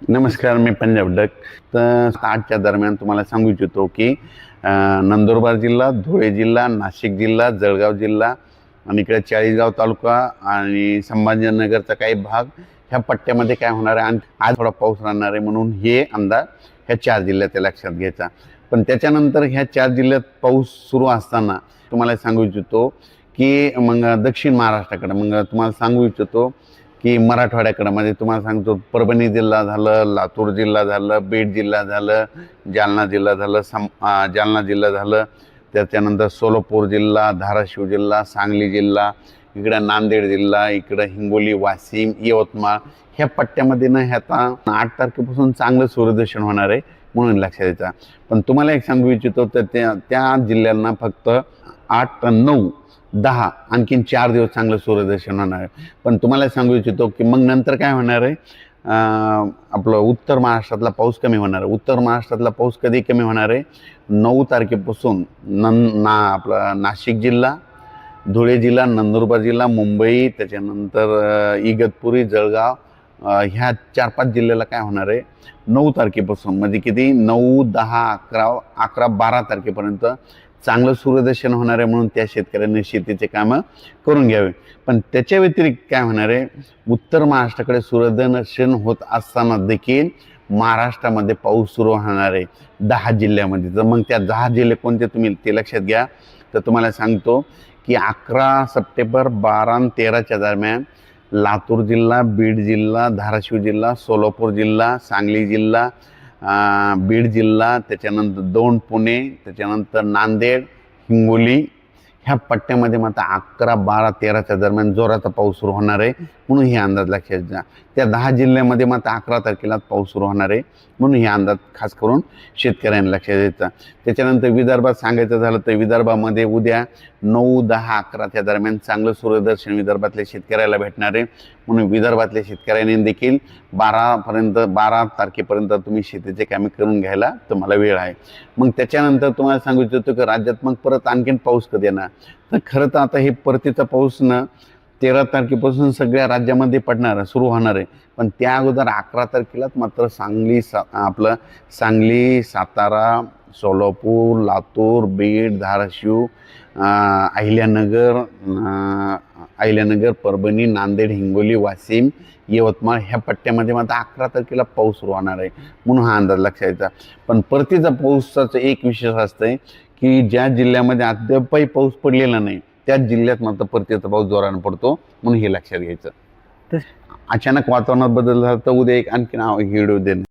नमस्कार मी पंजाब डक. तर आठच्या दरम्यान तुम्हाला सांगू इच्छितो की नंदुरबार जिल्हा धुळे जिल्हा नाशिक जिल्हा जळगाव जिल्हा आणि इकडे चाळीसगाव तालुका आणि संभाजीनगरचा काही भाग ह्या पट्ट्यामध्ये काय होणार आहे? आणि आज थोडा पाऊस राहणार आहे म्हणून हे अंदाज ह्या चार जिल्ह्यात लक्षात घ्यायचा. पण त्याच्यानंतर ह्या चार जिल्ह्यात पाऊस सुरू असताना तुम्हाला सांगू इच्छितो की मग दक्षिण महाराष्ट्राकडे मग तुम्हाला सांगू इच्छितो की मराठवाड्याकडं. म्हणजे तुम्हाला सांगतो परभणी जिल्हा झालं लातूर जिल्हा झालं बीड जिल्हा झालं जालना जिल्हा झालं सम जालना जिल्हा झालं. त्याच्यानंतर सोलापूर जिल्हा धाराशिव जिल्हा सांगली जिल्हा इकडं नांदेड जिल्हा इकडं हिंगोली वाशिम यवतमाळ. ह्या पट्ट्यामध्ये ना ह्याचा आठ तारखेपासून चांगलं सूर्यदर्शन होणार आहे म्हणून लक्षात द्यायचा पण तुम्हाला एक सांगू इच्छितो तर त्या त्या जिल्ह्यांना फक्त आठ नऊ दहा आणखीन चार दिवस चांगलं सूर्यदर्शन होणार आहे. पण तुम्हाला सांगू इच्छितो की मग नंतर काय होणार आहे? आपलं उत्तर महाराष्ट्रातला पाऊस कमी होणार आहे. उत्तर महाराष्ट्रातला पाऊस कधी कमी होणार आहे? नऊ तारखेपासून नन ना आपला नाशिक जिल्हा धुळे जिल्हा नंदुरबार जिल्हा मुंबई त्याच्यानंतर इगतपुरी जळगाव ह्या चार पाच जिल्ह्याला काय होणार आहे? नऊ तारखेपासून. म्हणजे किती? नऊ दहा अकरा अकरा बारा तारखेपर्यंत चांगलं सूर्यदर्शन होणार आहे म्हणून त्या शेतकऱ्यांनी शेतीचे कामं करून घ्यावे. पण त्याच्या व्यतिरिक्त काय होणार आहे? उत्तर महाराष्ट्राकडे सूर्यदर्शन होत असताना देखील महाराष्ट्रामध्ये पाऊस सुरू होणार आहे दहा जिल्ह्यामध्ये. तर मग त्या दहा जिल्हे कोणते तुम्ही ते लक्षात घ्या. तर तुम्हाला सांगतो की अकरा सप्टेंबर बारा आणि तेराच्या दरम्यान लातूर जिल्हा बीड जिल्हा धाराशिव जिल्हा सोलापूर जिल्हा सांगली जिल्हा बीड जिल्हा त्याच्यानंतर दोन पुणे त्याच्यानंतर नांदेड हिंगोली ह्या पट्ट्यामध्ये मात्र अकरा बारा तेराच्या दरम्यान जोराचा पाऊस सुरू होणार आहे. म्हणून हे अंदाज लक्षात घ्या त्या दहा जिल्ह्यामध्ये मात्र अकरा तारखेला पाऊस सुरू होणार आहे. म्हणून हे अंदाज खास करून शेतकऱ्यांना लक्षात द्यायचा त्याच्यानंतर विदर्भात सांगायचं झालं तर विदर्भामध्ये उद्या नऊ दहा अकराच्या दरम्यान चांगलं सूर्यदर्शन विदर्भातल्या शेतकऱ्याला भेटणार आहे. म्हणून विदर्भातल्या शेतकऱ्यांनी देखील बारापर्यंत बारा तारखेपर्यंत तुम्ही शेतीचे कामे करून घ्यायला तुम्हाला वेळ आहे. मग त्याच्यानंतर तुम्हाला सांगू इच्छितो की राज्यात मग परत आणखीन पाऊस कधी येणार? तर खरं तर आता हे परतीचा पाऊस ना तेरा तारखेपासून सगळ्या राज्यामध्ये पडणार आहे, सुरू होणार आहे. पण त्या अगोदर अकरा तारखेलाच मात्र सांगली सा आपलं सांगली सातारा सोलापूर लातूर बीड धाराशिव अहिल्यानगर अहिल्यानगर परभणी नांदेड हिंगोली वाशिम यवतमाळ ह्या पट्ट्यामध्ये मात्र अकरा तारखेला पाऊस सुरू होणार आहे म्हणून हा अंदाज लक्षात यायचा पण परतीचा पाऊसाचं एक विशेष आहे की ज्या जिल्ह्यामध्ये अद्यापही पाऊस पडलेला नाही त्याच जिल्ह्यात मात्र परतीचा पाऊस जोरानं पडतो म्हणून हे लक्षात घ्यायचं. अचानक वातावरणात बदल झाला तर उद्या एक आणखीन व्हिडिओ देणे.